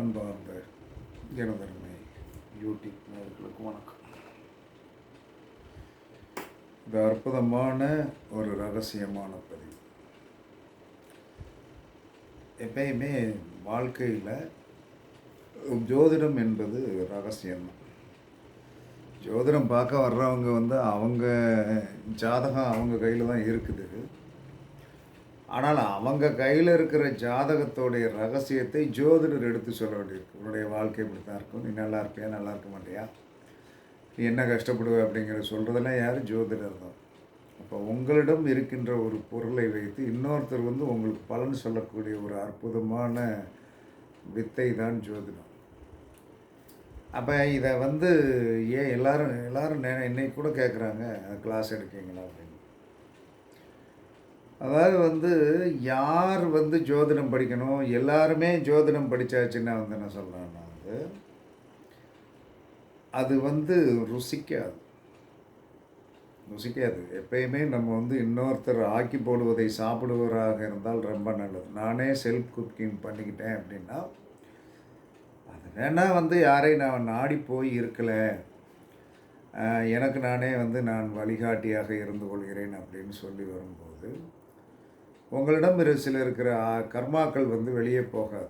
அன்பார்ந்த எனதருமை யூடியூப் நேர்களுக்கு வணக்கம். இது அற்புதமான ஒரு ரகசியமான பதிவு. எப்பயுமே வாழ்க்கையில் ஜோதிடம் என்பது ரகசியம்தான் ஜோதிடம் பார்க்க வர்றவங்க வந்து அவங்க ஜாதகம் அவங்க கையில் தான் இருக்குது. ஆனால் அவங்க கையில் இருக்கிற ஜாதகத்தோடைய ரகசியத்தை ஜோதிடர் எடுத்து சொல்ல வேண்டியிருக்கு. உன்னுடைய வாழ்க்கை இப்படி தான் இருக்கும். நீ நல்லா இருப்பியா? நல்லா இருக்க மாட்டியா? நீ என்ன கஷ்டப்படுவ அப்படிங்கிறத சொல்கிறதெல்லாம் யார்? ஜோதிடர் தான். அப்போ உங்களிடம் இருக்கின்ற ஒரு பொருளை வைத்து இன்னொருத்தர் வந்து உங்களுக்கு பலன் சொல்லக்கூடிய ஒரு அற்புதமான வித்தை தான் ஜோதிடம். அப்போ இதை வந்து ஏன் எல்லாரும் எல்லாரும் நெ இன்னைக்கு கூட கேட்குறாங்க கிளாஸ் எடுக்கீங்களா அப்படின்னு. அதாவது வந்து யார் வந்து ஜோதிடம் படிக்கணும் எல்லாருமே ஜோதிடம் படித்தாச்சுன்னா வந்து என்ன சொல்கிறேன்னா வந்து அது வந்து ருசிக்காது. ருசிக்காது. எப்பயுமே நம்ம வந்து இன்னொருத்தர் ஆக்கி போடுவதை சாப்பிடுவராக இருந்தால் ரொம்ப நல்லது. நானே செல்ஃப் குக்கிங் பண்ணிக்கிட்டேன் அப்படின்னா அது வேணால் வந்து யாரையும் நான் நாடி போய் இருக்கலை எனக்கு நானே வந்து நான் வழிகாட்டியாக இருந்து கொள்கிறேன் அப்படின்னு சொல்லி வரும்போது உங்களிடம் இரு சில இருக்கிற கர்மாக்கள் வந்து வெளியே போகாது.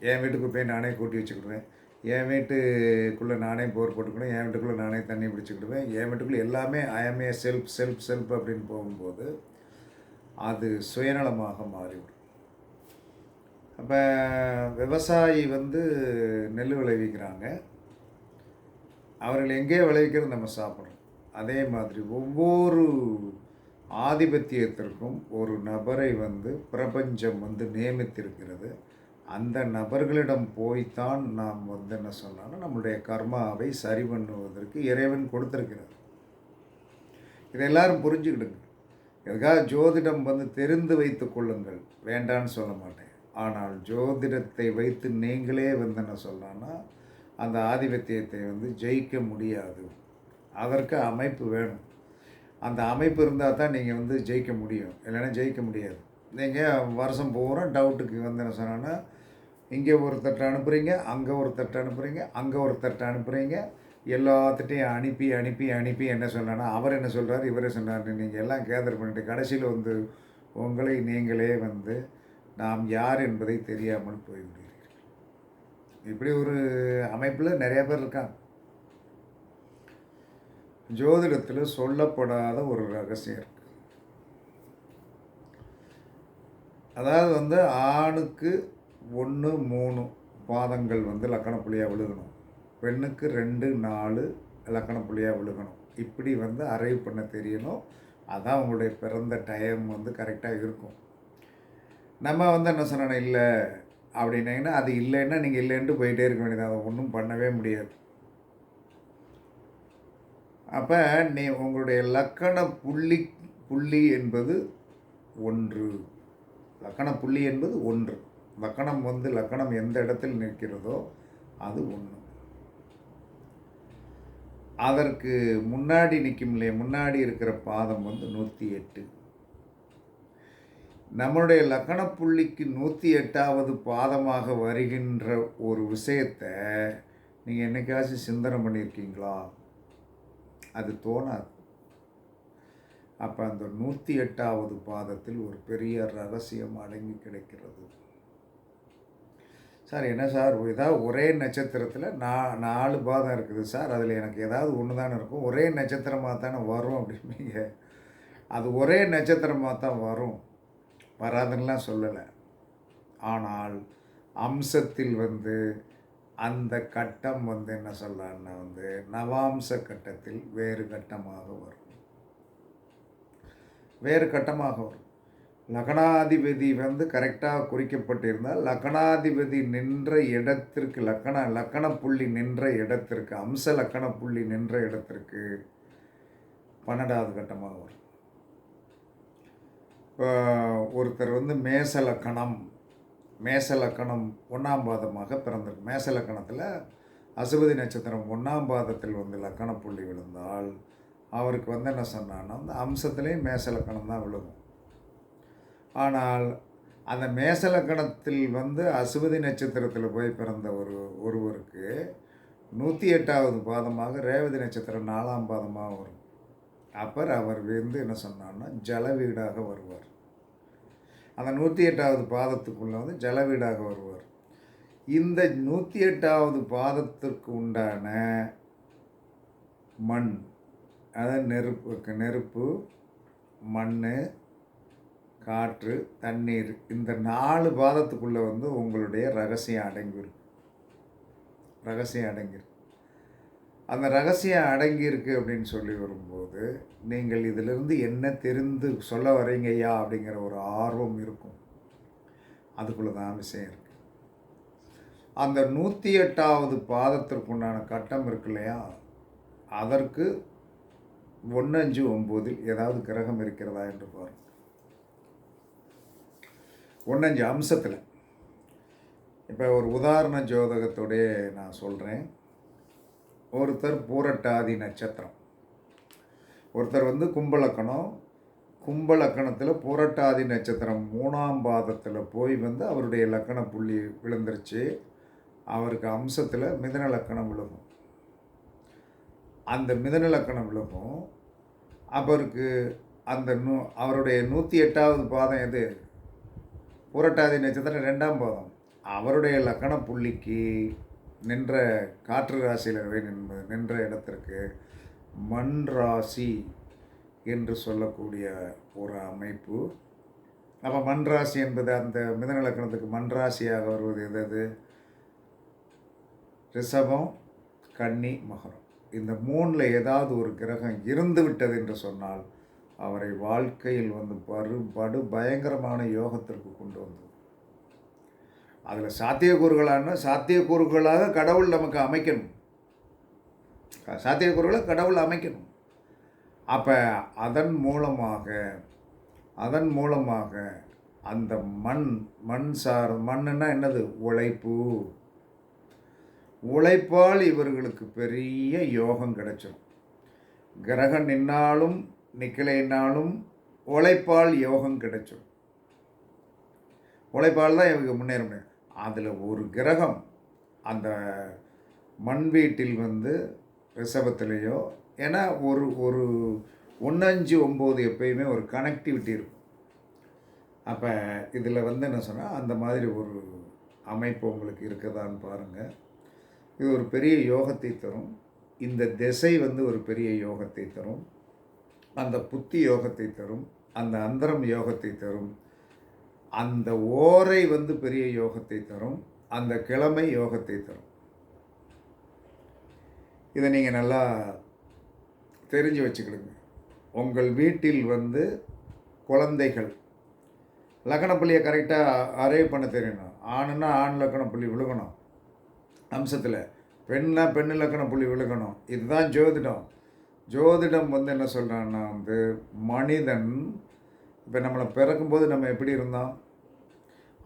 என் வீட்டுக்கு போய் நானே கூட்டி வச்சுக்கிடுவேன். என் வீட்டுக்குள்ளே நானே போர் போட்டுக்கணும் என் வீட்டுக்குள்ளே நானே தண்ணி பிடிச்சிக்கிடுவேன். என் வீட்டுக்குள்ளே எல்லாமே ஐஎம்ஏ செல்ஃப் செல்ஃப் செல்ஃப் அப்படின்னு போகும்போது அது சுயநலமாக மாறிவிடும். அப்போ விவசாயி வந்து நெல் விளைவிக்கிறாங்க. அவர்கள் எங்கே விளைவிக்கிறது நம்ம சாப்பிட்றோம். அதே மாதிரி ஒவ்வொரு ஆதிபத்தியத்திற்கும் ஒரு நபரை வந்து பிரபஞ்சம் வந்து நியமித்திருக்கிறது. அந்த நபர்களிடம் போய்த்தான் நாம் வந்து என்ன சொன்னாலும் நம்மளுடைய கர்மாவை சரி பண்ணுவதற்கு இறைவன் கொடுத்திருக்கிறார். இதை எல்லாரும் புரிஞ்சுக்கிடுங்க. எதுக்காக ஜோதிடம் வந்து தெரிந்து வைத்துக் கொள்ளுங்கள்? வேண்டான்னு சொல்ல மாட்டேன். ஆனால் ஜோதிடத்தை வைத்து நீங்களே வந்து என்ன சொல்லலாம்னா அந்த ஆதிபத்தியத்தை வந்து ஜெயிக்க முடியாது. அதற்கு அமைப்பு வேணும். அந்த அமைப்பு இருந்தால் தான் நீங்கள் வந்து ஜெயிக்க முடியும். இல்லைன்னா ஜெயிக்க முடியாது. நீங்கள் வருஷம் பூரா டவுட்டுக்கு வந்து என்ன சொன்னோன்னா இங்கே ஒரு தட்டை அனுப்புகிறீங்க அங்கே ஒரு தட்டை அனுப்புகிறீங்க அங்கே ஒரு தட்டை அனுப்புகிறீங்க எல்லாத்திட்டையும் அனுப்பி அனுப்பி அனுப்பி என்ன சொல்லணும்னா அவர் என்ன சொல்கிறார் இவரே சொன்னார். நீங்கள் எல்லாம் கேதர் பண்ணிட்டு கடைசியில் வந்து உங்களை நீங்களே வந்து நாம் யார் என்பதை தெரியாமல் போய்விடுகிறீர்கள். இப்படி ஒரு அமைப்பில் நிறையா பேர் இருக்காங்க. ஜோதிடத்தில் சொல்லப்படாத ஒரு ரகசியம் இருக்கு. அதாவது வந்து ஆணுக்கு ஒன்று மூணு பாதங்கள் வந்து லக்கண புள்ளியாக விழுகணும். பெண்ணுக்கு ரெண்டு நாலு லக்கண புள்ளியாக விழுகணும். இப்படி வந்து அரைவ் பண்ண தெரியணும். அதான் உங்களுடைய பிறந்த டைம் வந்து கரெக்டாக இருக்கும். நம்ம வந்து என்ன சொன்னோன்னா இல்லை அப்படின்னீங்கன்னா அது இல்லைன்னா நீங்கள் இல்லைன்ட்டு போயிட்டே இருக்க வேண்டியது அதை ஒன்றும் பண்ணவே முடியாது. அப்போ நீ உங்களுடைய லக்கண புள்ளி புள்ளி என்பது ஒன்று. லக்கண புள்ளி என்பது ஒன்று. லக்கணம் வந்து லக்கணம் எந்த இடத்தில் நிற்கிறதோ அது ஒன்று. அதற்கு முன்னாடி நிற்கும் இல்லையா? முன்னாடி இருக்கிற பாதம் வந்து நூற்றி எட்டு நம்மளுடைய லக்கண புள்ளிக்கு நூற்றி எட்டாவது பாதமாக வருகின்ற ஒரு விஷயத்தை நீங்கள் என்னைக்காச்சும் சிந்தனை பண்ணியிருக்கீங்களா? அது தோணாது. அப்போ அந்த நூற்றி எட்டாவது பாதத்தில் ஒரு பெரிய ரகசியம் அடங்கி கிடைக்கிறது. சார் என்ன சார்? ஏதாவது ஒரே நட்சத்திரத்தில் நா நாலு பாதம் இருக்குது சார். அதில் எனக்கு ஏதாவது ஒன்று தானே இருக்கும். ஒரே நட்சத்திரமாக தானே வரும் அப்படிம்பீங்க அது ஒரே நட்சத்திரமாக தான் வரும். வராதுன்னெலாம் சொல்லலை. ஆனால் அம்சத்தில் வந்து அந்த கட்டம் வந்து என்ன சொல்லலான்னா வந்து நவாம்ச கட்டத்தில் வேறு கட்டமாக வரும். வேறு கட்டமாக வரும். லக்னாதிபதி வந்து கரெக்டாக குறிக்கப்பட்டிருந்தால் லக்னாதிபதி நின்ற இடத்திற்கு லக்கண லக்கண புள்ளி நின்ற இடத்திற்கு அம்ச லக்கண புள்ளி நின்ற இடத்திற்கு பன்னெண்டாவது கட்டமாக வரும். இப்போ ஒருத்தர் வந்து மேச லக்கணம் மேச லக்கணம் ஒன்றாம் பாதமாக பிறந்திருக்கு. மேச லக்கணத்தில் அசுபதி நட்சத்திரம் ஒன்றாம் பாதத்தில் வந்து லக்கண புள்ளி விழுந்தால் அவருக்கு வந்து என்ன சொன்னான்னா அந்த அம்சத்துலேயும் மேச லக்கணம் தான் விழுகும். ஆனால் அந்த மேசலக்கணத்தில் வந்து அசுவதி நட்சத்திரத்தில் போய் பிறந்த ஒரு ஒருவருக்கு நூற்றி எட்டாவது பாதமாக ரேவதி நட்சத்திரம் நாலாம் பாதமாக வரும். அப்பர் அவர் வந்து என்ன சொன்னான்னா ஜலவீடாக வருவார். அந்த நூற்றி எட்டாவது பாதத்துக்குள்ளே வந்து ஜலவீடாக வருவார். இந்த நூற்றி எட்டாவது பாதத்திற்கு உண்டான மண் அதாவது நெருப்பு நெருப்பு மண் காற்று தண்ணீர் இந்த நாலு பாதத்துக்குள்ளே வந்து உங்களுடைய ரகசியம் அடங்கியிருக்கு. ரகசியம் அடங்கியிருக்கு. அந்த ரகசியம் அடங்கியிருக்கு அப்படின்னு சொல்லி வரும்போது நீங்கள் இதிலிருந்து என்ன தெரிந்து சொல்ல வரீங்கய்யா அப்படிங்கிற ஒரு ஆர்வம் இருக்கும். அதுக்குள்ளே தான் விஷயம் இருக்குது அந்த நூற்றி எட்டாவது பாதத்திற்குண்டான கட்டம் இருக்கு இல்லையா? அதற்கு ஒன்று அஞ்சு ஒம்போதில் ஏதாவது கிரகம் இருக்கிறதா என்று பாருங்கள் ஒன்றஞ்சு அம்சத்தில். இப்போ ஒரு உதாரண ஜோதகத்தோடைய நான் சொல்கிறேன் ஒருத்தர் பூரட்டாதி நட்சத்திரம். ஒருத்தர் வந்து கும்பலக்கணம். கும்பலக்கணத்தில் பூரட்டாதி நட்சத்திரம் மூணாம் பாதத்தில் போய் வந்து அவருடைய லக்கண புள்ளி விழுந்துருச்சு. அவருக்கு அம்சத்தில் மிதன லக்கணம் விழுகும். அந்த மிதன லக்கணம் விழுகும். அவருக்கு அந்த நூ அவருடைய நூற்றி எட்டாவது பாதம் எது? புரட்டாதி நட்சத்திரம் ரெண்டாம் பாதம். அவருடைய லக்கண புள்ளிக்கு நின்ற காற்று ராசியில் நின்ற நின்ற இடத்திற்கு மண் ராசி என்று சொல்லக்கூடிய ஒரு அமைப்பு. அப்போ மண் ராசி என்பது அந்த மிதநலக்கணத்துக்கு மண் ராசியாக வருவது எது ரிஷபம் கன்னி மகரம். இந்த மூணில் ஏதாவது ஒரு கிரகம் இருந்து விட்டது என்று சொன்னால் அவரை வாழ்க்கையில் வந்து பரு படு பயங்கரமான யோகத்திற்கு கொண்டு வந்தது அதில் சாத்தியக்கூறுகளான சாத்தியக்கூறுகளாக கடவுள் நமக்கு அமைக்கணும். சாத்தியக்கூறுகளை கடவுள் அமைக்கணும். அப்போ அதன் மூலமாக அதன் மூலமாக அந்த மண் மண் சார் மண்ணுன்னா என்னது? உழைப்பு. உழைப்பால் இவர்களுக்கு பெரிய யோகம் கிடைச்சிடும் கிரகம் நின்னாலும் நிக்கலைனாலும் உழைப்பால் யோகம் கிடைச்சிடும் உழைப்பால் தான் இவங்க முன்னேற முடியும். அதில் ஒரு கிரகம் அந்த மண் வீட்டில் வந்து ரிஷபத்திலேயோ ஏன்னா ஒரு ஒரு ஒன்று அஞ்சு ஒம்பது எப்பயுமே ஒரு கனெக்டிவிட்டி இருக்கும். அப்போ இதில் வந்து என்ன சொன்னால் அந்த மாதிரி ஒரு அமைப்பு உங்களுக்கு இருக்குதான்னு பாருங்கள் இது ஒரு பெரிய யோகத்தை தரும். இந்த திசை வந்து ஒரு பெரிய யோகத்தை தரும். அந்த புத்தி யோகத்தை தரும். அந்த அந்தரம் யோகத்தை தரும். அந்த ஓரை வந்து பெரிய யோகத்தை தரும் அந்த கிழமை யோகத்தை தரும். இதை நீங்கள் நல்லா தெரிஞ்சு வச்சுக்கிடுங்க. உங்கள் வீட்டில் வந்து குழந்தைகள் லக்கணப்புள்ளியை கரெக்டாக அரைவ் பண்ண தெரியணும். ஆணுன்னா ஆண் லக்கண புள்ளி விழுகணும். அம்சத்தில் பெண்ணா பெண்ணு லக்கண புள்ளி விழுகணும். இதுதான் ஜோதிடம். ஜோதிடம் வந்து என்ன சொல்கிறான்னா வந்து மனிதன் இப்போ நம்மளை பிறக்கும்போது நம்ம எப்படி இருந்தோம்?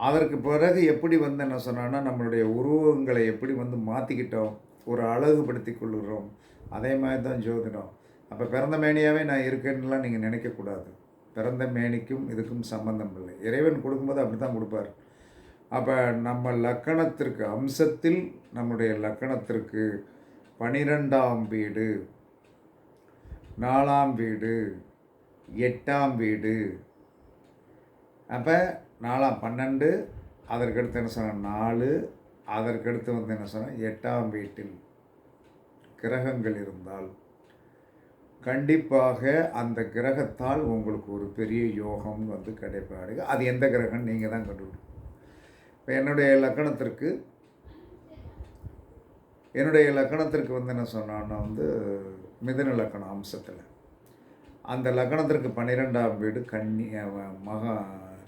அதற்கு பிறகு எப்படி வந்து என்ன சொன்னோன்னா நம்மளுடைய உருவங்களை எப்படி வந்து மாற்றிக்கிட்டோம் ஒரு அழகுபடுத்தி கொள்ளுறோம் அதே மாதிரி தான் ஜோதிடம். அப்போ பிறந்த மேனியாகவே நான் இருக்கேன்னுலாம் நீங்கள் நினைக்கக்கூடாது பிறந்த மேனிக்கும் இதுக்கும் சம்மந்தம் இல்லை. இறைவன் கொடுக்கும்போது அப்படி தான் கொடுப்பார். அப்போ நம்ம லக்கணத்திற்கு அம்சத்தில் நம்முடைய லக்கணத்திற்கு பனிரெண்டாம் வீடு நாலாம் வீடு எட்டாம் வீடு. அப்போ நாலாம் பன்னெண்டு அதற்கடுத்து என்ன சொன்ன? நாலு அதற்கடுத்து வந்து என்ன சொன்னால் எட்டாம் வீட்டில் கிரகங்கள் இருந்தால் கண்டிப்பாக அந்த கிரகத்தால் உங்களுக்கு ஒரு பெரிய யோகம் வந்து கிடைப்பாடு அது எந்த கிரகம் நீங்கள் தான் கண்டுபிடிக்கும் இப்போ என்னுடைய லக்கணத்திற்கு என்னுடைய லக்கணத்திற்கு வந்து என்ன சொன்னான்னா வந்து மிதன லக்கணம் அம்சத்தில். அந்த லக்னத்திற்கு பன்னிரெண்டாம் வீடு கன்னி மகா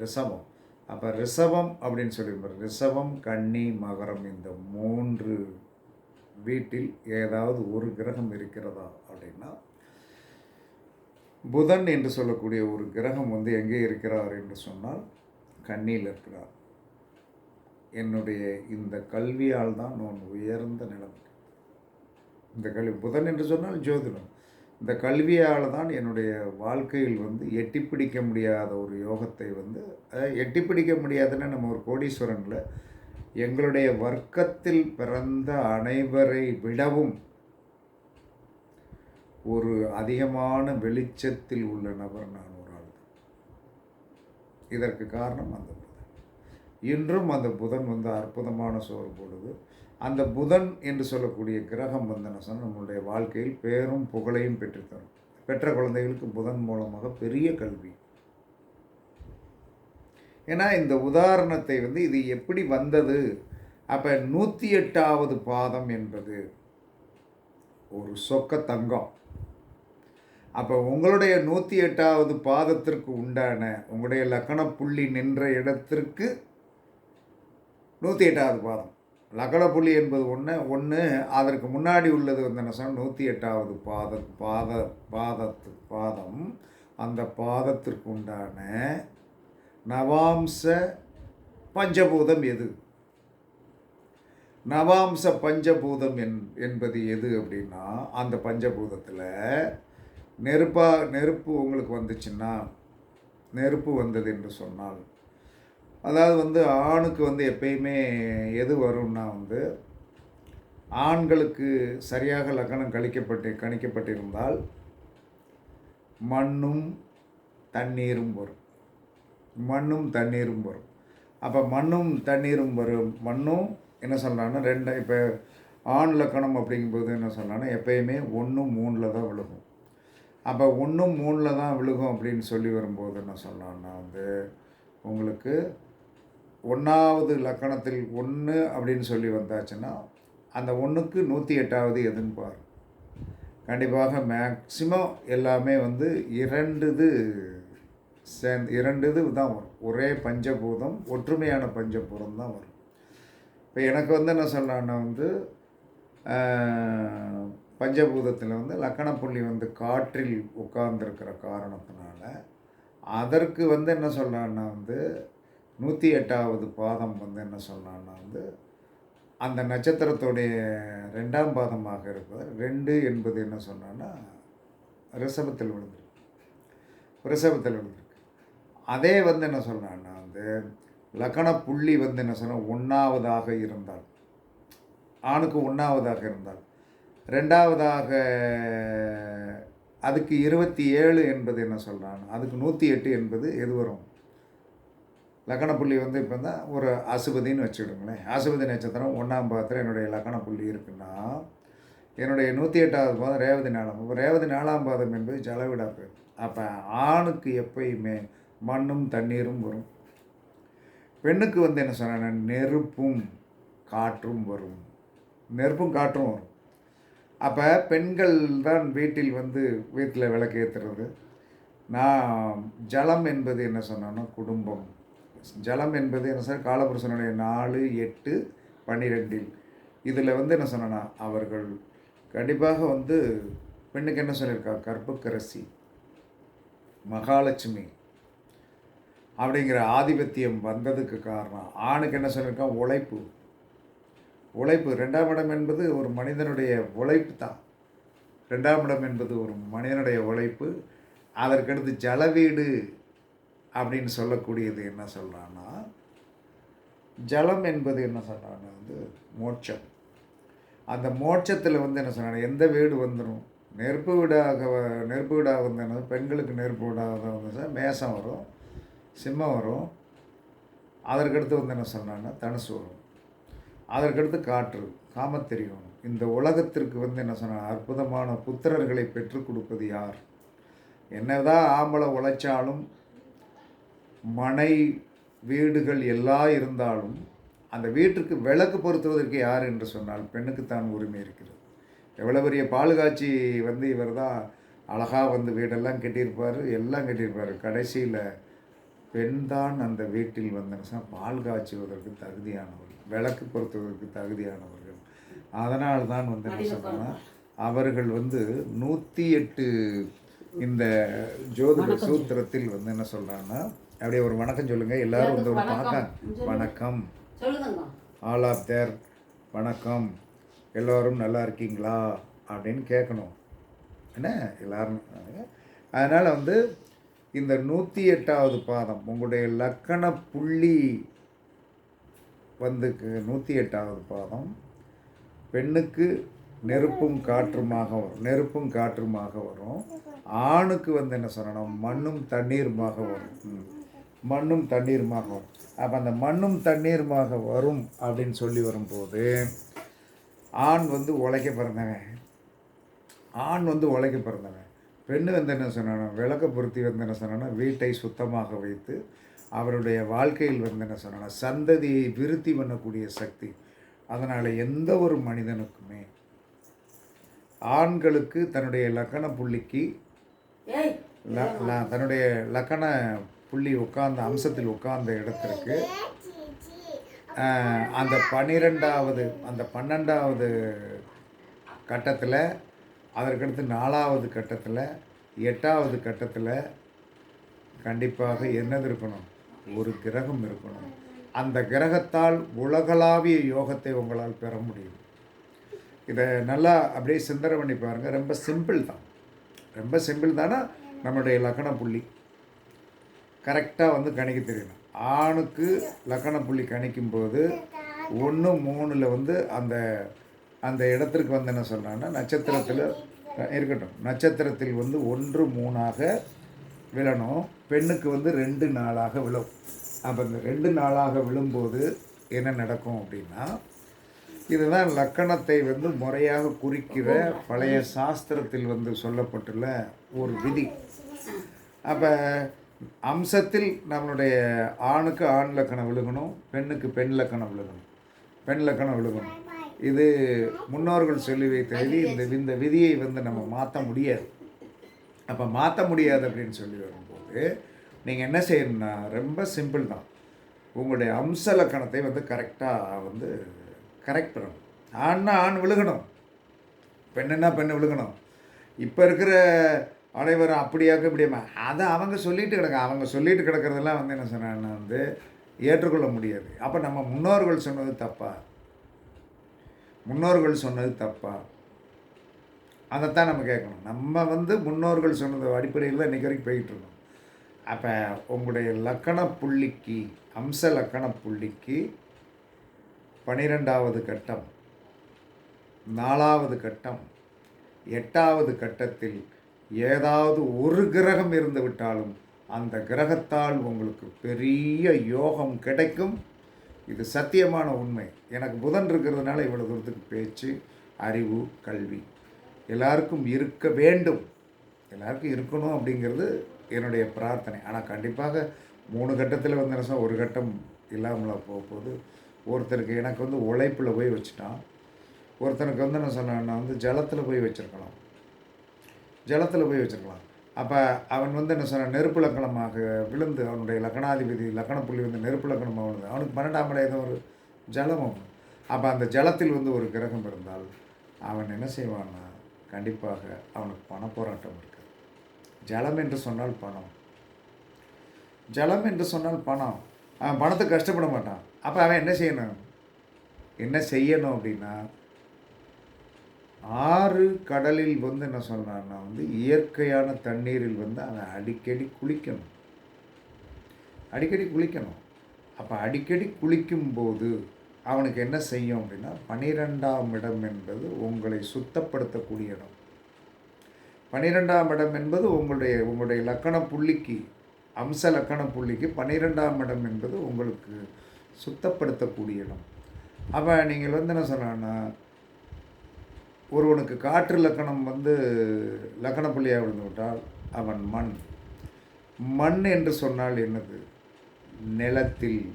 ரிஷபம். அப்போ ரிஷபம் அப்படின்னு சொல்லி ரிஷபம் கன்னி மகரம் இந்த மூன்று வீட்டில் ஏதாவது ஒரு கிரகம் இருக்கிறதா அப்படின்னா புதன் என்று சொல்லக்கூடிய ஒரு கிரகம் வந்து எங்கே இருக்கிறார் என்று சொன்னால் கண்ணியில் இருக்கிறார். என்னுடைய இந்த கல்வியால் தான் நான் உயர்ந்த நிலம். இந்த கல்வி புதன் என்று சொன்னால் ஜோதிடம். இந்த கல்வியால் தான் என்னுடைய வாழ்க்கையில் வந்து எட்டி பிடிக்க முடியாத ஒரு யோகத்தை வந்து எட்டி பிடிக்க முடியாதுன்னு நம்ம ஒரு கோடீஸ்வரனில் எங்களுடைய வர்க்கத்தில் பிறந்த அனைவரை விடவும் ஒரு அதிகமான வெளிச்சத்தில் உள்ள நபர் நான் ஒரு ஆள் தான். இதற்கு காரணம் அந்த புதன் இன்றும் அந்த புதன் வந்து அற்புதமான சோறு போடுது அந்த புதன் என்று சொல்லக்கூடிய கிரகம் வந்து என்ன சொன்னால் நம்மளுடைய வாழ்க்கையில் பேரும் புகழையும் பெற்றுத்தரும். பெற்ற குழந்தைகளுக்கு புதன் மூலமாக பெரிய கல்வி. ஏன்னா இந்த உதாரணத்தை வந்து இது எப்படி வந்தது? அப்போ நூற்றி எட்டாவது பாதம் என்பது ஒரு சொக்க தங்கம். அப்போ உங்களுடைய நூற்றி எட்டாவது பாதத்திற்கு உண்டான உங்களுடைய லக்கண புள்ளி நின்ற இடத்திற்கு நூற்றி எட்டாவது பாதம். லக்கண என்பது ஒன்று ஒன்று அதற்கு முன்னாடி உள்ளது வந்து என்ன சொன்னால் நூற்றி எட்டாவது பாத பாத பாதத்து பாதம். அந்த பாதத்திற்கு உண்டான நவாம்ச பஞ்சபூதம் எது? நவாம்ச பஞ்சபூதம் என் என்பது எது அப்படின்னா அந்த பஞ்சபூதத்தில் நெருப்பா நெருப்பு உங்களுக்கு வந்துச்சுன்னா நெருப்பு வந்தது என்று சொன்னால் அதாவது வந்து ஆணுக்கு வந்து எப்பயுமே எது வரும்னா வந்து ஆண்களுக்கு சரியாக லக்கணம் கழிக்கப்பட்டு கணிக்கப்பட்டிருந்தால் மண்ணும் தண்ணீரும் வரும். மண்ணும் தண்ணீரும் வரும். அப்போ மண்ணும் தண்ணீரும் வரும். மண்ணும் என்ன சொல்கிறாங்கன்னா ரெண்டு இப்போ ஆண் லக்கணம் அப்படிங்கும்போது என்ன சொல்கிறாங்கன்னா எப்பயுமே ஒன்றும் மூணில் தான் விழுகும். அப்போ ஒன்றும் மூணில் தான் விழுகும் அப்படின்னு சொல்லி வரும்போது என்ன சொல்லலாம்னா வந்து உங்களுக்கு ஒன்றாவது லக்கணத்தில் ஒன்று அப்படின்னு சொல்லி வந்தாச்சுன்னா அந்த ஒன்றுக்கு நூற்றி எட்டாவது எதுன்னு பாரு. கண்டிப்பாக மேக்சிமம் எல்லாமே வந்து இரண்டுது சேர்ந்து இரண்டுது தான் வரும். ஒரே பஞ்சபூதம் ஒற்றுமையான பஞ்சபூதம் தான் வரும். இப்போ எனக்கு வந்து என்ன சொல்லலாம்னா வந்து பஞ்சபூதத்தில் வந்து லக்கணப்புள்ளி வந்து காற்றில் உட்கார்ந்துருக்கிற காரணத்தினால அதற்கு வந்து என்ன சொல்லலாம்னா வந்து நூற்றி எட்டாவது பாதம் வந்து என்ன சொன்னான்னா வந்து அந்த நட்சத்திரத்துடைய ரெண்டாம் பாதமாக இருப்பது ரெண்டு என்பது என்ன சொன்னான்னா ரிஷபத்தில் விழுந்திருக்கு. ரிஷபத்தில் விழுந்திருக்கு. அதே வந்து என்ன சொன்னான்னா வந்து லக்கண புள்ளி வந்து என்ன சொன்னால் ஒன்றாவதாக இருந்தால் ஆணுக்கு ஒன்றாவதாக இருந்தால் ரெண்டாவதாக அதுக்கு இருபத்தி ஏழு என்பது என்ன சொல்கிறான் அதுக்கு நூற்றி எட்டு என்பது எது வரும்? லக்கண புள்ளி வந்து இப்போ தான் ஒரு அசுபதின்னு வச்சுக்கிடுங்களேன் அசுபதி நட்சத்திரம் ஒன்றாம் பாதத்தில் என்னுடைய லக்கண புள்ளி இருக்குன்னா என்னுடைய நூற்றி எட்டாவது பாதம் ரேவதி நாலாம். பாதம் ரேவதி நாலாம் பாதம் என்பது ஜலவிடா பேர் அப்போ ஆணுக்கு எப்பயுமே மண்ணும் தண்ணீரும் வரும். பெண்ணுக்கு வந்து என்ன சொன்னா நெருப்பும் காற்றும் வரும். நெருப்பும் காற்றும் வரும். அப்போ பெண்கள் தான் வீட்டில் வந்து வீட்டில் விளக்கு ஏற்றுறது நான் ஜலம் என்பது என்ன சொன்னோன்னா குடும்பம். ஜலம் என்பது என்ன சார்? காலபுருஷனுடைய நாலு எட்டு பன்னிரெண்டில். இதில் வந்து என்ன சொன்னேன்னா அவர்கள் கண்டிப்பாக வந்து பெண்ணுக்கு என்ன சொல்லியிருக்கா? கற்புக்கரசி மகாலட்சுமி அப்படிங்கிற ஆதிபத்தியம் வந்ததுக்கு காரணம். ஆணுக்கு என்ன சொல்லியிருக்கான் உழைப்பு. உழைப்பு. ரெண்டாம் இடம் என்பது ஒரு மனிதனுடைய உழைப்பு தான். ரெண்டாம் இடம் என்பது ஒரு மனிதனுடைய உழைப்பு. அதற்கடுத்து ஜலவீடு அப்படின்னு சொல்லக்கூடியது என்ன சொல்கிறான்னா ஜலம் என்பது என்ன சொல்கிறான்னா வந்து மோட்சம். அந்த மோட்சத்தில் வந்து என்ன சொன்னாங்க எந்த வீடு வந்துடும் நெருப்பு வீடாக வ- நெருப்பு வீடாக வந்தேன்னா பெண்களுக்கு நெருப்பு வீடாக வந்து மேசம் வரும் சிம்மம் வரும். அதற்கடுத்து வந்து என்ன சொன்னாங்கன்னா தனுசு வரும். அதற்கடுத்து காற்று காமத்தெரியும் இந்த உலகத்திற்கு வந்து என்ன சொன்ன அற்புதமான புத்திரர்களை பெற்றுக் கொடுப்பது யார்? என்னதான் ஆம்பளை உழைச்சாலும் மனை வீடுகள் எல்லாம் இருந்தாலும் அந்த வீட்டுக்கு விளக்கு பொருத்துவதற்கு யார் என்று சொன்னால் பெண்ணுக்குத்தான் உரிமை இருக்கிறது. எவ்வளோ பெரிய பால் காட்சி வந்து இவர் தான் அழகாக வந்து வீடெல்லாம் கட்டியிருப்பார் எல்லாம் கட்டியிருப்பார். கடைசியில் பெண் தான் அந்த வீட்டில் வந்து பால் காய்ச்சுவதற்கு தகுதியானவர்கள் விளக்கு பொருத்துவதற்கு தகுதியானவர்கள். அதனால் தான் வந்து என்ன சொன்னா அவர்கள் வந்து நூற்றி எட்டு இந்த ஜோதிட சூத்திரத்தில் வந்து என்ன சொல்கிறாங்கன்னா அப்படியே ஒரு வணக்கம் சொல்லுங்கள் எல்லாரும் வந்து ஒரு வணக்கம். வணக்கம். All of there. வணக்கம். எல்லோரும் நல்லா இருக்கீங்களா? அப்படின்னு கேட்கணும் என்ன? எல்லாரும் அதனால் வந்து இந்த நூற்றி எட்டாவது பாதம் உங்களுடைய லக்கண புள்ளி வந்து நூற்றி எட்டாவது பாதம். பெண்ணுக்கு நெருப்பும் காற்றுமாக வரும். நெருப்பும் காற்றுமாக வரும். ஆணுக்கு வந்து என்ன சொல்லணும்? மண்ணும் தண்ணீருமாக வரும். மண்ணும் தண்ணீருமாக வரும். அப்போ அந்த மண்ணும் தண்ணீருமாக வரும் அப்படின்னு சொல்லி வரும்போது ஆண் வந்து உழைக்க பிறந்தவன். ஆண் வந்து உழைக்க பிறந்தவன். பெண்ணு வந்து என்ன சொன்னானா விளக்க பொருத்தி வந்து என்ன சொன்னான்னா வீட்டை சுத்தமாக வைத்து அவருடைய வாழ்க்கையில் வந்து என்ன சொன்னான்னா சந்ததியை விருத்தி பண்ணக்கூடிய சக்தி. அதனால் எந்த ஒரு மனிதனுக்குமே ஆண்களுக்கு தன்னுடைய லக்கண புள்ளிக்கு தன்னுடைய லக்கண புள்ளி உட்கார்ந்த அம்சத்தில் உட்கார்ந்த இடத்திற்கு அந்த பன்னிரெண்டாவது அந்த பன்னெண்டாவது கட்டத்தில் அதற்கடுத்து நாலாவது கட்டத்தில் எட்டாவது கட்டத்தில் கண்டிப்பாக என்னது இருக்கணும்? ஒரு கிரகம் இருக்கணும். அந்த கிரகத்தால் உலகளாவிய யோகத்தை உங்களால் பெற முடியும். இதை நல்லா அப்படியே சிந்தனை பண்ணி பாருங்கள் ரொம்ப சிம்பிள் தான். ரொம்ப சிம்பிள் தானே? நம்மளுடைய லக்கண புள்ளி. கரெக்டாக வந்து கணிக்க தெரியணும் ஆணுக்கு லக்கண புள்ளி கணிக்கும் போது ஒன்று மூணில் வந்து அந்த அந்த இடத்திற்கு வந்து என்ன சொல்கிறாங்கன்னா நட்சத்திரத்தில் இருக்கட்டும். நட்சத்திரத்தில் வந்து ஒன்று மூணாக விழணும். பெண்ணுக்கு வந்து ரெண்டு நாளாக விழும். அப்போ இந்த ரெண்டு நாளாக விழும்போது என்ன நடக்கும் அப்படின்னா இதுதான் லக்கணத்தை வந்து முறையாக குறிக்கிற பழைய சாஸ்திரத்தில் வந்து சொல்லப்பட்டுள்ள ஒரு விதி. அப்போ அம்சத்தில் நம்மளுடைய ஆணுக்கு ஆண் லக்கணம் விழுகணும் பெண்ணுக்கு பெண் லக்கணம் விழுகணும். பெண் லக்கணம் விழுகணும். இது முன்னோர்கள் சொல்லி வைத்த விதி. இந்த இந்த விதியை வந்து நம்ம மாற்ற முடியாது. அப்போ மாற்ற முடியாது அப்படின்னு சொல்லி வரும்போது நீங்கள் என்ன செய்யணும்னா ரொம்ப சிம்பிள் தான். உங்களுடைய அம்ச லக்கணத்தை வந்து கரெக்டாக வந்து கரெக்ட் பண்ணணும். ஆண்னா ஆண் விழுகணும். பெண்ணுன்னா பெண்ணு விழுகணும். இப்போ இருக்கிற அனைவரும் அப்படியாக்க இப்படியாம அதை அவங்க சொல்லிட்டு கிடக்க அவங்க சொல்லிட்டு கிடக்கிறதெல்லாம் வந்து என்ன சொன்னாங்கன்னா வந்து ஏற்றுக்கொள்ள முடியாது. அப்போ நம்ம முன்னோர்கள் சொன்னது தப்பா? முன்னோர்கள் சொன்னது தப்பா? அதைத்தான் நம்ம கேட்கணும். நம்ம வந்து முன்னோர்கள் சொன்னது அடிப்படையில் தான் இன்றைக்கி வரைக்கும் போயிட்டு இருக்கோம். அப்போ உங்களுடைய லக்கண புள்ளிக்கு அம்ச லக்கண புள்ளிக்கு பனிரெண்டாவது கட்டம் நாலாவது கட்டம் எட்டாவது கட்டத்தில் ஏதாவது ஒரு கிரகம் இருந்து விட்டாலும் அந்த கிரகத்தால் உங்களுக்கு பெரிய யோகம் கிடைக்கும். இது சத்தியமான உண்மை. எனக்கு புதன் இருக்கிறதுனால இவ்வளோ தூரத்துக்கு பேச்சு அறிவு கல்வி எல்லாருக்கும் இருக்க வேண்டும். எல்லாருக்கும் இருக்கணும் அப்படிங்கிறது என்னுடைய பிரார்த்தனை. ஆனால் கண்டிப்பாக மூணு கட்டத்தில் வந்து என்ன ஒரு கட்டம் இல்லாமல் போகும்போது ஒருத்தருக்கு எனக்கு வந்து உழைப்பில் போய் வச்சுட்டான். ஒருத்தனுக்கு வந்து என்ன நான் வந்து ஜலத்தில் போய் வச்சுருக்கலாம். ஜலத்தில் போய் வச்சுருக்கலாம். அப்போ அவன் வந்து என்ன சொன்ன நெருப்பு லக்கணமாக விழுந்து அவனுடைய லக்கணாதிபதி லக்கண புள்ளி வந்து நெருப்பு லக்கணமாக விழுந்து அவனுக்கு பன்னெண்டாம் இடம் ஒரு ஜலம் அப்போ அந்த ஜலத்தில் வந்து ஒரு கிரகம் இருந்தால் அவன் என்ன செய்வான்னா கண்டிப்பாக அவனுக்கு பண போராட்டம் இருக்குது. ஜலம் என்று சொன்னால் பணம். ஜலம் என்று சொன்னால் பணம். அவன் பணத்தை கஷ்டப்பட மாட்டான். அப்போ அவன் என்ன செய்யணும்? என்ன செய்யணும் அப்படின்னா ஆறு கடலில் வந்து என்ன சொல்கிறான்னா வந்து இயற்கையான தண்ணீரில் வந்து அவன் அடிக்கடி குளிக்கணும். அடிக்கடி குளிக்கணும். அப்போ அடிக்கடி குளிக்கும்போது அவனுக்கு என்ன செய்யும் அப்படின்னா பனிரெண்டாம் இடம் என்பது உங்களை சுத்தப்படுத்தக்கூடிய இடம். பனிரெண்டாம் இடம் என்பது உங்களுடைய உங்களுடைய லக்கண புள்ளிக்கு அம்ச லக்கண புள்ளிக்கு பன்னிரெண்டாம் இடம் என்பது உங்களுக்கு சுத்தப்படுத்தக்கூடிய இடம். அப்போ நீங்கள் வந்து என்ன சொன்னான்னா ஒருவனுக்கு காற்று லக்கணம் வந்து லக்கண புள்ளியாக விழுந்துவிட்டால் அவன் மண். மண் என்று சொன்னால் என்னது? நிலத்தில்.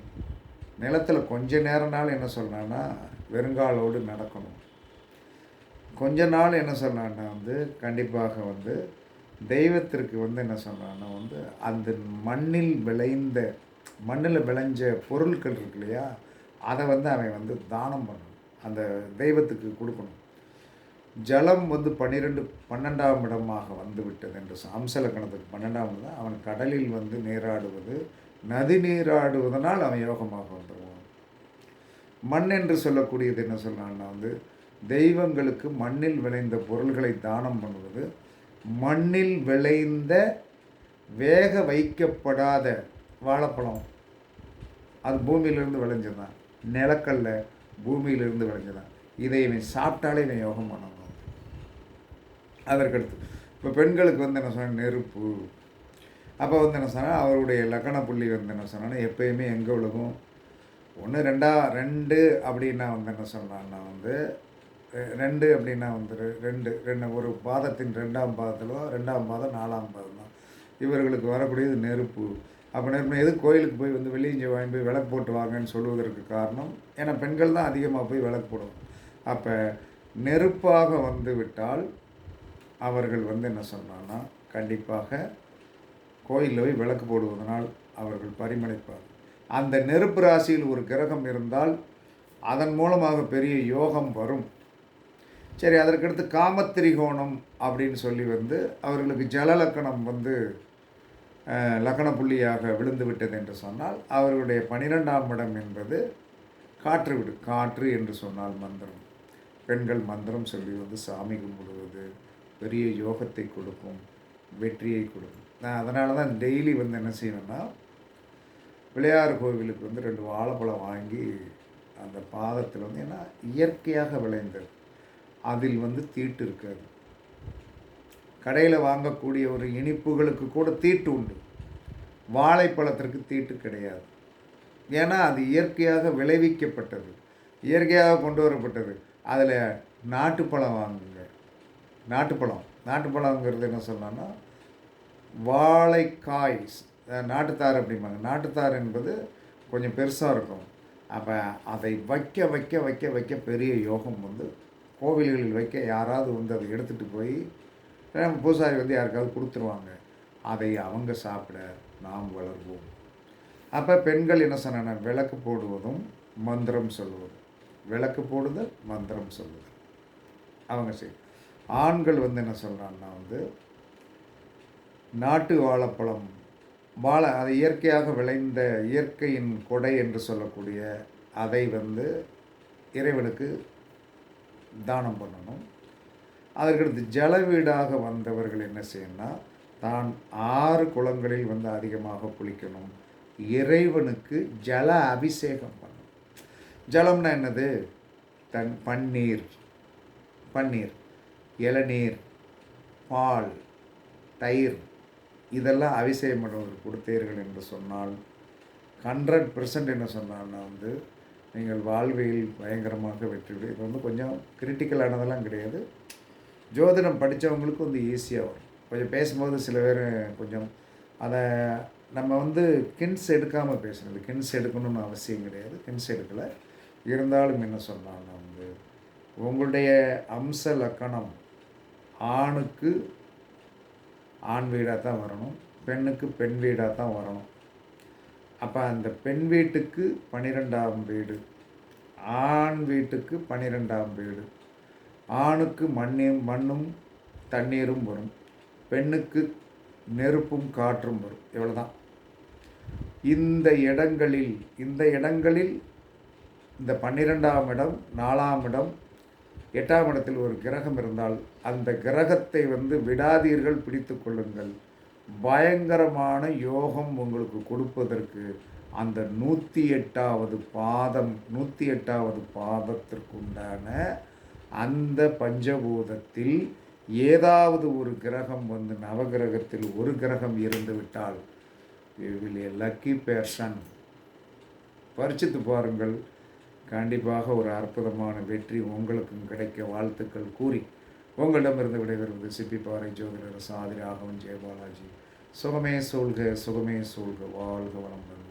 நிலத்தில் கொஞ்ச நேரம்னாலும் என்ன சொன்னான்னா வெறுங்காலோடு நடக்கணும். கொஞ்ச நாள் என்ன சொன்னான்னா வந்து கண்டிப்பாக வந்து தெய்வத்திற்கு வந்து என்ன சொன்னான்னா வந்து அந்த மண்ணில் விளைந்த மண்ணில் விளைஞ்ச பொருட்கள் இருக்கு இல்லையா? அதை வந்து அவன் வந்து தானம் பண்ணணும். அந்த தெய்வத்துக்கு கொடுக்கணும். ஜலம் வந்து பன்னிரெண்டு பன்னெண்டாம் இடமாக வந்துவிட்டது என்று அம்சலக்கணத்துக்கு பன்னெண்டாம் இடம் அவன் கடலில் வந்து நீராடுவது நதி நீராடுவதனால் அவன் யோகமாக வந்துடுவான் மண் என்று சொல்லக்கூடியது என்ன சொல்கிறான்னா வந்து தெய்வங்களுக்கு மண்ணில் விளைந்த பொருள்களை தானம் பண்ணுவது மண்ணில் விளைந்த வேக வைக்கப்படாத வாழைப்பழம் அது பூமியிலிருந்து விளைஞ்சதான் நிலக்கல்ல பூமியிலிருந்து விளைஞ்சதான் இதை இவன் சாப்பிட்டாலே இவன் யோகம் பண்ணணும் அதற்கடுத்து இப்போ பெண்களுக்கு வந்து என்ன சொன்னால் நெருப்பு. அப்போ வந்து என்ன சொன்னால் அவருடைய லக்கண புள்ளி வந்து என்ன சொன்னால் எப்பயுமே எங்கே விழுகும்? ஒன்று ரெண்டா ரெண்டு அப்படின்னா வந்து என்ன சொன்னான்னா வந்து ரெண்டு அப்படின்னா வந்து ரெண்டு ரெண்டு ஒரு பாதத்தின் ரெண்டாம் பாதத்திலோ ரெண்டாம் பாதம் நாலாம் பாதம் தான் இவர்களுக்கு வரக்கூடியது நெருப்பு. அப்போ நெருப்பு எது கோயிலுக்கு போய் வந்து வெளியே வாங்கி போய் விளக்கு போட்டு வாங்கன்னு சொல்வதற்கு காரணம் ஏன்னா பெண்கள் தான் அதிகமாக போய் விளக்கு போடுவோம் அப்போ நெருப்பாக வந்து விட்டால் அவர்கள் வந்து என்ன சொன்னான்னா கண்டிப்பாக கோயிலில் போய் விளக்கு போடுவதனால் அவர்கள் பரிமளிப்பார் அந்த நெருப்பு ராசியில் ஒரு கிரகம் இருந்தால் அதன் மூலமாக பெரிய யோகம் வரும். சரி அதற்கடுத்து காமத்திரிகோணம் அப்படின்னு சொல்லி வந்து அவர்களுக்கு ஜலலக்கணம் வந்து லக்கண புள்ளியாக விழுந்து விட்டது என்று சொன்னால் அவர்களுடைய பனிரெண்டாம் இடம் என்பது காற்று விடு காற்று என்று சொன்னால் மந்திரம். பெண்கள் மந்திரம் சொல்லி வந்து சாமி கும்பிடுவது பெரிய யோகத்தை கொடுக்கும் வெற்றியை கொடுக்கும். நான் அதனால தான் டெய்லி வந்து என்ன செய்வேன்னா பிள்ளையார் கோவிலுக்கு வந்து ரெண்டு வாழைப்பழம் வாங்கி அந்த பாதத்தில் வந்து ஏன்னா இயற்கையாக விளைந்தது. அதில் வந்து தீட்டு இருக்காது. கடையில் வாங்கக்கூடிய ஒரு இனிப்புகளுக்கு கூட தீட்டு உண்டு. வாழைப்பழத்திற்கு தீட்டு கிடையாது. ஏன்னா அது இயற்கையாக விளைவிக்கப்பட்டது. இயற்கையாக கொண்டு வரப்பட்டது. அதில் நாட்டுப்பழம் வாங்குங்க நாட்டுப்பழம். நாட்டுப்பழங்கிறது என்ன சொல்லலாம்னா வாழைக்காய் நாட்டுத்தார் அப்படிம்பாங்க. நாட்டுத்தார் என்பது கொஞ்சம் பெருசாக இருக்கும். அப்போ அதை வைக்க வைக்க வைக்க வைக்க பெரிய யோகம் வந்து கோவில்களில் வைக்க யாராவது வந்து அதை எடுத்துகிட்டு போய் பூசாரி வந்து யாருக்காவது கொடுத்துருவாங்க. அதை அவங்க சாப்பிட நாம் வளர்வோம். அப்போ பெண்கள் என்ன சொன்னாங்க விளக்கு போடுவதும் மந்திரம் சொல்லுவதும் விளக்கு போடுதல் மந்திரம் சொல்லுதல். அவங்க செய்யும் ஆண்கள் வந்து என்ன சொல்கிறான்னா வந்து நாட்டு வாழைப்பழம் வாழை அது இயற்கையாக விளைந்த இயற்கையின் கொடை என்று சொல்லக்கூடிய அதை வந்து இறைவனுக்கு தானம் பண்ணணும். அதற்கடுத்து ஜல வீடாக வந்தவர்கள் என்ன செய்யணும்னா தான் ஆறு குளங்களில் வந்து அதிகமாக குளிக்கணும். இறைவனுக்கு ஜல அபிஷேகம் பண்ணணும். ஜலம்னா என்னது? தன் பன்னீர் பன்னீர். இளநீர் பால் தயிர் இதெல்லாம் அபிஷேகம் பண்ணுவதற்கு கொடுத்தீர்கள் என்று சொன்னால் ஹண்ட்ரட் பெர்சன்ட் என்ன சொன்னால்னா வந்து நீங்கள் வாழ்வில் பயங்கரமாக வெற்றி இது வந்து கொஞ்சம் கிரிட்டிக்கலானதெல்லாம் கிடையாது. ஜோதிடம் படித்தவங்களுக்கு வந்து ஈஸியாக வரும். கொஞ்சம் பேசும்போது சில பேர் கொஞ்சம் அதை நம்ம வந்து கின்ஸ் எடுக்காமல் பேசணும் கின்ஸ் எடுக்கணும்னு அவசியம் கிடையாது. கின்ஸ் எடுக்கலை. இருந்தாலும் என்ன சொன்னான்னா வந்து உங்களுடைய அம்ச லக்கணம் ஆணுக்கு ஆண் வீடாக தான் வரணும் பெண்ணுக்கு பெண் வீடாக தான் வரணும். அப்போ அந்த பெண் வீட்டுக்கு பன்னிரெண்டாம் வீடு ஆண் வீட்டுக்கு பன்னிரெண்டாம் வீடு. ஆணுக்கு மண்ணும் மண்ணும் தண்ணீரும் வரும் பெண்ணுக்கு நெருப்பும் காற்றும் வரும் இவ்வளோதான் இந்த இடங்களில் இந்த இடங்களில் இந்த பன்னிரெண்டாம் இடம் நாலாம் இடம் எட்டாம் இடத்தில் ஒரு கிரகம் இருந்தால் அந்த கிரகத்தை வந்து விடாதீர்கள் பிடித்து கொள்ளுங்கள். பயங்கரமான யோகம் உங்களுக்கு கொடுப்பதற்கு அந்த நூற்றி எட்டாவது பாதம் நூற்றி எட்டாவது பாதத்திற்குண்டான அந்த பஞ்சபூதத்தில் ஏதாவது ஒரு கிரகம் வந்து நவகிரகத்தில் ஒரு கிரகம் இருந்துவிட்டால் வில் ஏ லக்கி பேர்சன் பரிச்சித்து பாருங்கள். கண்டிப்பாக ஒரு அற்புதமான வெற்றி உங்களுக்கும் கிடைக்க வாழ்த்துக்கள் கூறி உங்களிடமிருந்து விடைபெறுவது சிப்பிப்பாறை ஜோதிடர் சாதி ராகவன் ஜெயபாலாஜி. சுகமே சூழ்க சுகமே சூழ்க வாழ்க வளமுடன்.